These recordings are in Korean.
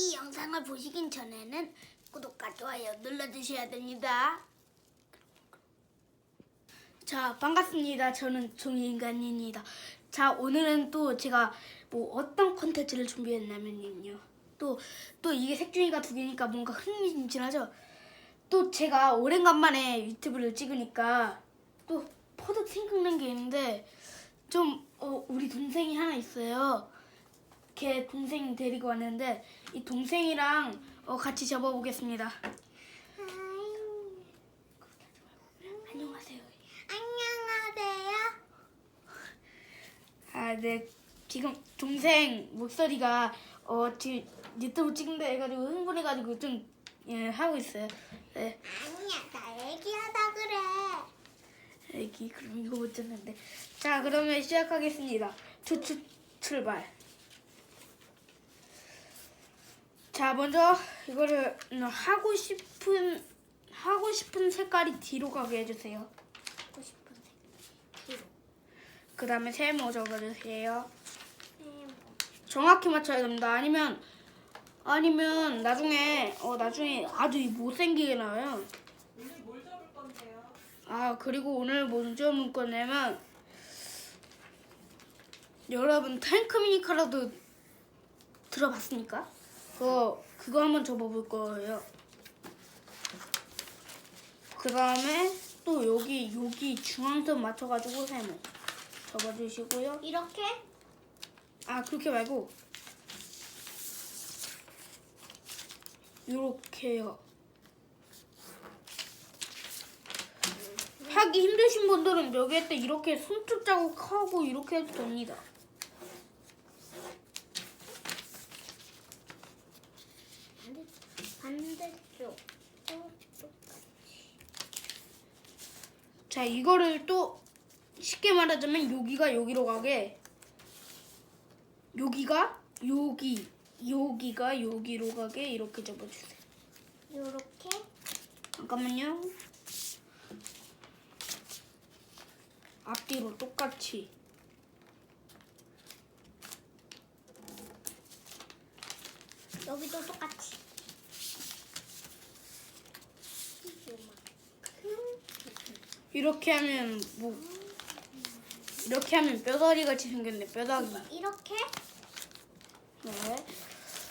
이 영상을 보시긴 전에는 구독과 좋아요 눌러주셔야 됩니다. 자, 반갑습니다. 저는 종이인간입니다. 자, 오늘은 또 제가 뭐 어떤 콘텐츠를 준비했냐면요. 또, 또 이게 색종이가 두 개니까 뭔가 흥미진진하죠? 또 제가 오랜만에 유튜브를 찍으니까 또 퍼뜩 생각난 게 있는데 좀, 어, 우리 동생이 하나 있어요. 걔 동생 데리고 왔는데 이 동생이랑 어, 같이 접어보겠습니다. 안녕하세요. 안녕하세요. 아, 네. 지금 동생 목소리가 어 지금 유튜브 찍는다 해가지고 흥분해가지고 좀 예, 하고 있어요. 네, 아니야, 나 얘기하다 그래. 애기 그럼 이거 못 듣는데. 자, 그러면 시작하겠습니다. 추추 출발. 자, 먼저 이거를 음, 하고 싶은 하고 싶은 색깔이 뒤로 가게 해주세요. 하고 싶은 색. 뒤로. 그 다음에 세모 적어주세요. 네, 정확히 맞춰야 됩니다. 아니면 아니면 나중에 어 나중에 아주 못생기게 나와요. 오늘 뭘 잡을 건데요? 아 그리고 오늘 먼저 문건내면 여러분 탱크 미니카라도 들어봤습니까? 그거 그거 한번 접어볼 거예요. 그 다음에 또 여기 여기 중앙선 맞춰가지고 세모 접어주시고요. 이렇게? 아 그렇게 말고 요렇게요. 하기 힘드신 분들은 여기에 때 이렇게 손톱 자국하고 이렇게 해도 됩니다. 반대, 반대쪽. 또 똑같이. 자 이거를 또 쉽게 말하자면 여기가 여기로 가게 여기가 여기 여기가 여기로 가게 이렇게 접어주세요. 요렇게? 잠깐만요. 앞뒤로 똑같이. 여기도 똑같이. 이렇게 하면 뭐 이렇게 하면 뼈다귀 같이 생겼네 뼈다귀. 이렇게? 네.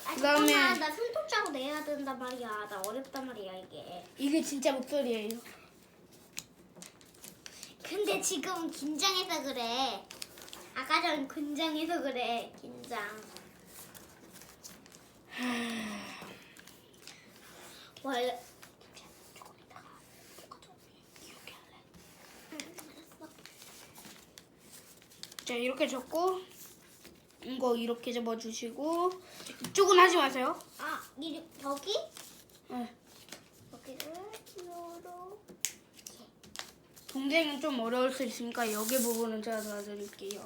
아, 그다음에- 잠깐만, 나 손톱 자고 내야 된단 말이야. 나 어렵단 말이야, 이게. 이게 진짜 목소리예요. 근데 지금 긴장해서 그래. 아까 전 긴장해서 그래. 긴장. 원래 조금 이따가 똑같이 이렇게 할래. 자 이렇게 접고 이거 이렇게 접어주시고 이쪽은 하지 마세요. 아 이, 여기 네. 여기를 요로 동생은 좀 어려울 수 있으니까 여기 부분은 제가 도와드릴게요.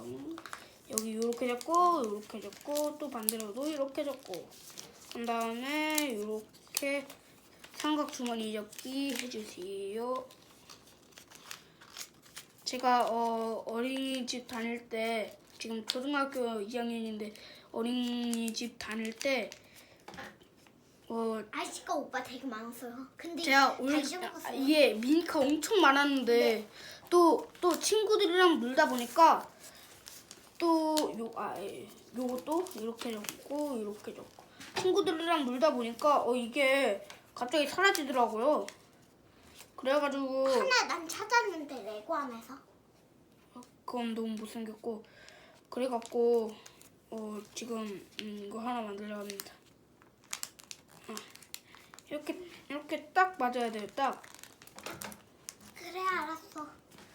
여기 이렇게 잡고 이렇게 잡고 또 반대로도 이렇게 잡고 그 다음에 이렇게 삼각 주머니 접기 해주세요. 제가 어, 어린이집 다닐 때 지금 초등학교 2학년인데 어린이집 다닐 때 어, 아이씨가 오빠 되게 많았어요. 근데 제가 다올 잊어먹었어요. 이게 미니카 엄청 많았는데 또 또 친구들이랑 놀다 보니까 또요 아, 예, 요것도 이렇게 적고 이렇게 적고 친구들이랑 놀다 보니까 어 이게 갑자기 사라지더라고요. 그래가지고 하나 난 찾았는데 레고 안에서 그건 너무 못생겼고 그래갖고 어 지금 음, 이거 하나 만들려 합니다. 아, 이렇게 이렇게 딱 맞아야 돼요. 딱. 그래 알았어.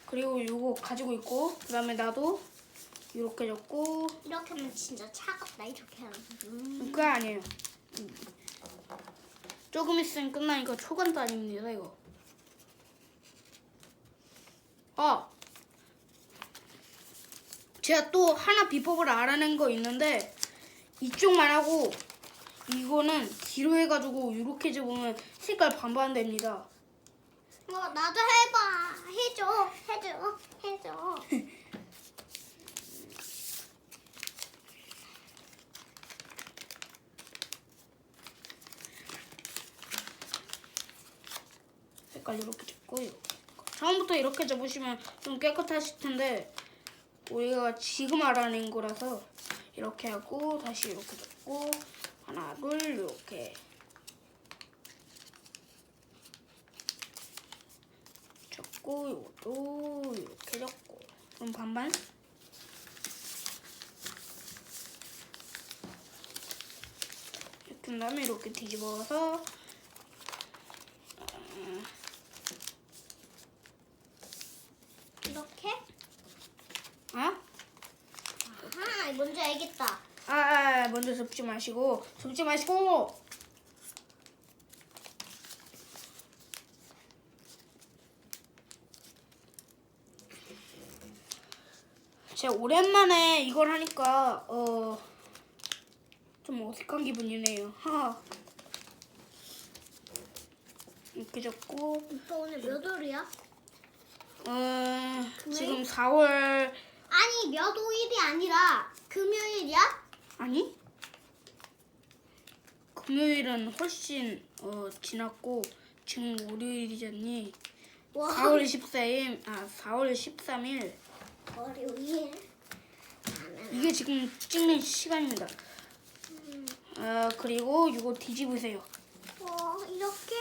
그리고 요거 가지고 있고 그다음에 나도 이렇게 적고 이렇게 하면 진짜 차갑다 이렇게 하면. 음. 그거 아니에요. 음. 조금 있으면 끝나니까 초간단입니다 이거. 아, 제가 또 하나 비법을 알아낸 거 있는데 이쪽만 하고 이거는 뒤로 해가지고 이렇게 접으면 색깔 반반됩니다. 어, 나도 해봐. 해줘. 해줘. 해줘. 색깔 이렇게 접고요. 처음부터 이렇게 잡으시면 좀 깨끗하실 텐데 우리가 지금 알아낸 거라서 이렇게 하고 다시 이렇게 잡고 하나 둘 이렇게. 잡고 이것도 이렇게 잡고. 그럼 반반? 이렇게 한 다음에 이렇게 뒤집어서 이렇게? 어? 아하, 뭔지 알겠다. 아, 아, 접지 마시고 접지 마시고 제가 오랜만에 이걸 하니까 어 좀 어색한 기분이네요. 하. 이렇게 잡고 오빠 오늘 몇 월이야? 어 지금 4월 아니, 몇 월이 아니라 금요일이야? 아니 금요일은 훨씬 어 지났고 지금 월요일이잖니. 와, 4월 14일, 아 4월 13일 월요일. 이게 지금 찍는 시간입니다. 아 그리고 이거 뒤집으세요. 어, 이렇게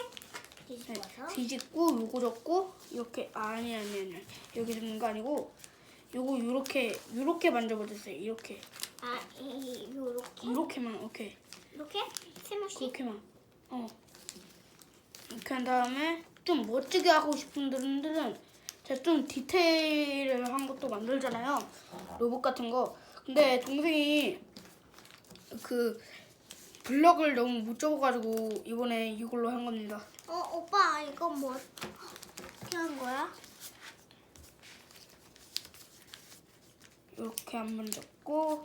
네, 뒤집어서. 뒤집고 요거 접고 이렇게 아, 아니 아니 아니 여기 접는 거 아니고 요거 요렇게 요렇게 만져보세요. 이렇게 아, 이, 요렇게. 요렇게만 오케이 이렇게? 세 번씩? 그렇게만 어. 이렇게 한 다음에 좀 멋지게 하고 싶은 분들은 제가 좀 디테일을 한 것도 만들잖아요. 로봇 같은 거. 근데 동생이 그 블럭을 너무 못 접어가지고 이번에 이걸로 한 겁니다. 어, 오빠, 이건 뭐, 어떻게 한 거야? 이렇게 한 번 접고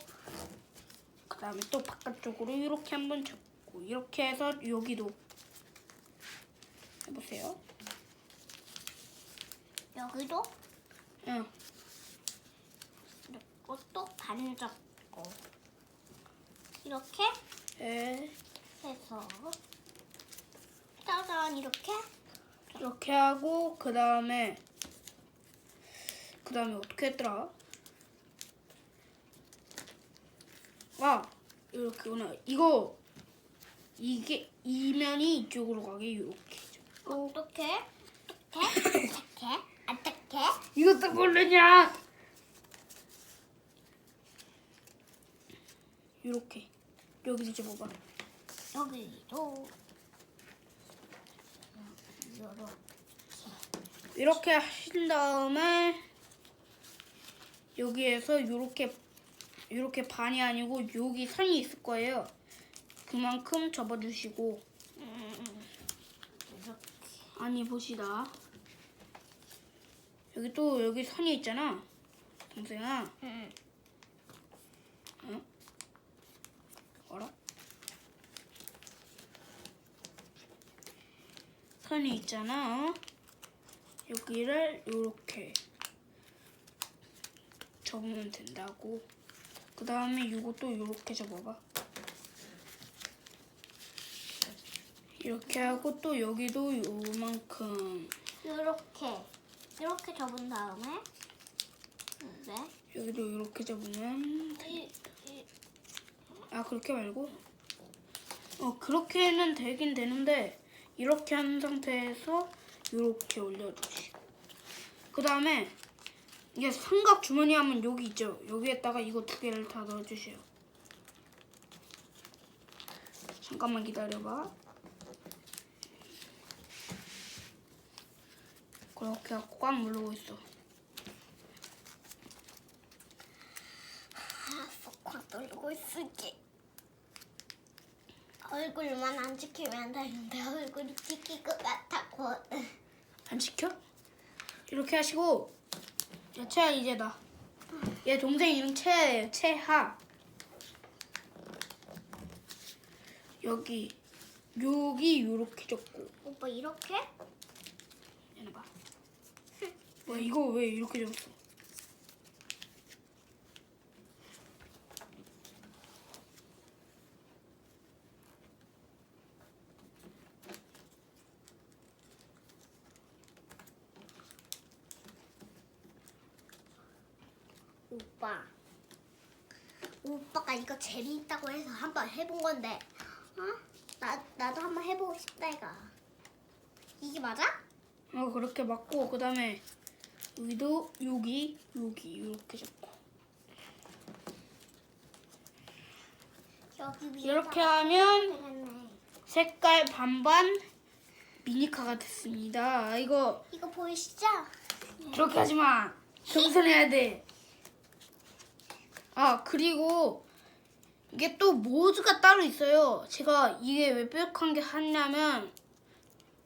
그 다음에 또 바깥쪽으로 이렇게 한 번 접고 이렇게 해서 여기도 해보세요 여기도? 응. 이것도 반 접고. 이렇게 네. 해서. 짜잔, 이렇게. 이렇게 하고 그 다음에 그 다음에 어떻게 했더라? 아 이렇게구나. 이거 이게 이면이 이쪽으로 가게 이렇게. 어떻게? 어떻게? 어떻게? 어떻게? 이것도 모르냐? 이렇게 여기서 접어봐. 여기도. 요렇게. 이렇게 하신 다음에 여기에서 이렇게 이렇게 반이 아니고 여기 선이 있을 거예요. 그만큼 접어주시고. 아니 보시다. 여기 또 여기 선이 있잖아. 동생아. 응. 알아? 선이 있잖아. 어? 여기를 이렇게 접으면 된다고. 그 다음에 이것도 이렇게 접어봐. 이렇게 하고 또 여기도 요만큼. 요렇게. 이렇게 접은 다음에. 네. 여기도 이렇게 접으면 이, 이, 아 그렇게 말고? 어 그렇게는 되긴 되는데 이렇게 한 상태에서 이렇게 올려주시고 그 다음에 이게 삼각 주머니 하면 여기 있죠? 여기에다가 이거 두 개를 다 넣어주세요. 잠깐만 기다려봐 그렇게 하고 꽉 누르고 있어 알았어. 꽉 누르고 있을게. 얼굴만 안 지키면 되는데 얼굴이 지킬 것 같았거든. 안 시켜? 이렇게 하시고 야, 채아 이제 나. 얘 동생 이름 채아예요. 채하. 여기 여기 요렇게 적고 오빠 이렇게? 와 이거 왜 이렇게 적었어? 오빠 오빠가 이거 재미있다고 해서 한번 해본 건데 어? 나, 나도 한번 해보고 싶다 이거 이게 맞아? 어 그렇게 맞고 그 다음에 여기도 여기 여기 이렇게 잡고 여기 위에 이렇게 하면 되겠네. 색깔 반반 미니카가 됐습니다. 이거 이거 보이시죠? 그렇게 하지 마. 겸손해야 돼. 아 그리고 이게 또 모드가 따로 있어요. 제가 이게 왜 뾰족한 게 하냐면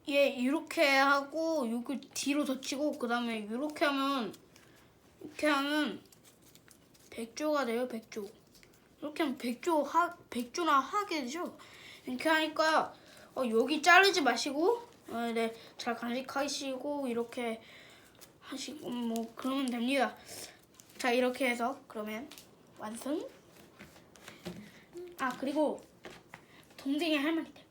얘 이렇게 하고 여기 뒤로 젖히고 그 다음에 이렇게 하면 이렇게 하면 백조가 돼요. 백조. 이렇게 하면 백조 하 백조나 하게 되죠. 이렇게 하니까 어, 여기 자르지 마시고 어, 네, 잘 간직하시고 이렇게 하시고 뭐 그러면 됩니다. 자 이렇게 해서 그러면 완성. 아 그리고 동생이 할 말이 돼.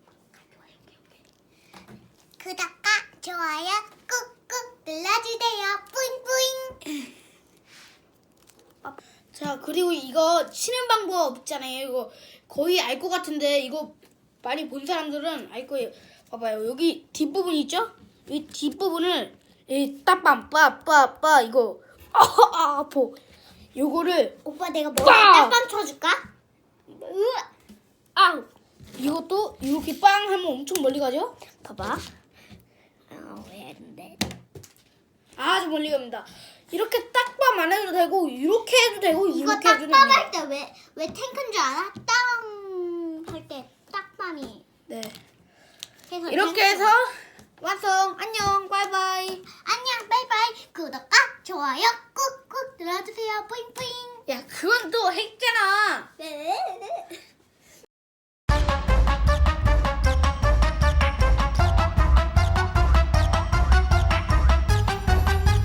구독과 좋아요 꾹꾹 눌러주세요. 뿌잉뿌잉. 자 그리고 이거 치는 방법 없잖아요. 이거 거의 알 것 같은데 이거 많이 본 사람들은 알 거예요. 봐봐요 여기 뒷부분 있죠? 이 뒷부분을 이 따빰 빠빠빠 이거 아, 아 아파. 요거를 오빠 내가 머리 빵! 딱밤 쳐줄까? 으아. 아 이것도 이렇게 빵 하면 엄청 멀리 가죠? 봐봐. 어? 아주 멀리 갑니다. 이렇게 딱밤 안 해도 되고 이렇게 해도 되고 이거 이렇게 해도 딱밤 됩니다. 할 때 왜 왜 탱크인 줄 알아? 땅할 때 딱밤이. 네. 해서 이렇게. 해서 완성. 안녕. 바이바이. 안녕 바이바이 구독과 좋아요 꾹꾹 눌러주세요 뿌잉뿌잉 야, 그건 또 했잖아. 네.